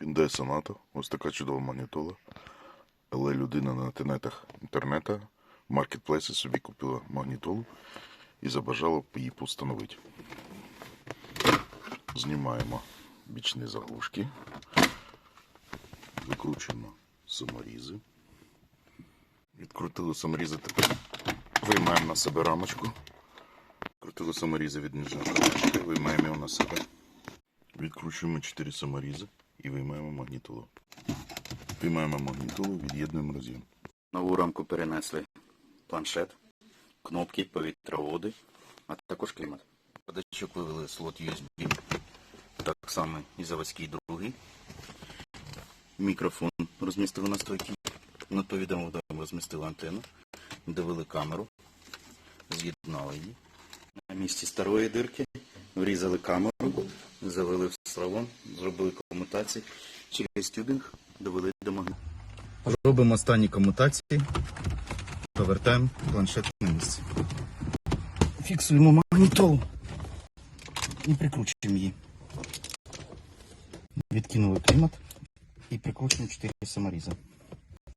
Hyundai Sonata, ось така чудова магнітола. Але людина на тенетах інтернету, в маркетплейсі собі купила магнітолу і забажала її постановити. Знімаємо бічні заглушки, викручуємо саморізи. Відкрутили саморізи, тепер виймаємо на себе рамочку. Крутили саморізи від нижнього кришки, виймаємо його на себе. Відкручуємо 4 саморізи і виймаємо магнітолу. Виймаємо магнітолу, від'єднуємо роз'єм. Нову рамку перенесли планшет, кнопки, повітроводи, а також клімат. Подачок вивели слот USB, так само і заводський другий. Мікрофон розмістили на стойці. Над повідомленням розмістили антенну, довели камеру, з'єднали її. На місці старої дирки врізали камеру, завели в салон, зробили комутації через тюбінг, довели до магніту. Робимо останні комутації, повертаємо планшет на місце. Фіксуємо магнітолу і прикручуємо її. Відкинули клімат і прикручуємо 4 саморізи.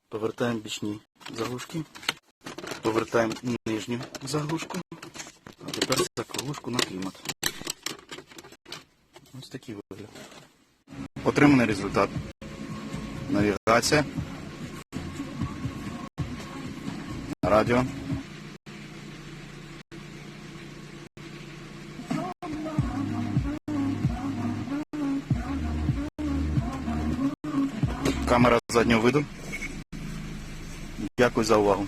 Повертаємо бічні заглушки, повертаємо нижню заглушку, а тепер заглушку на клімат. Ось такий вигляд. Отриманий результат. Навігація. Радіо. Камера заднього виду. Дякую за увагу.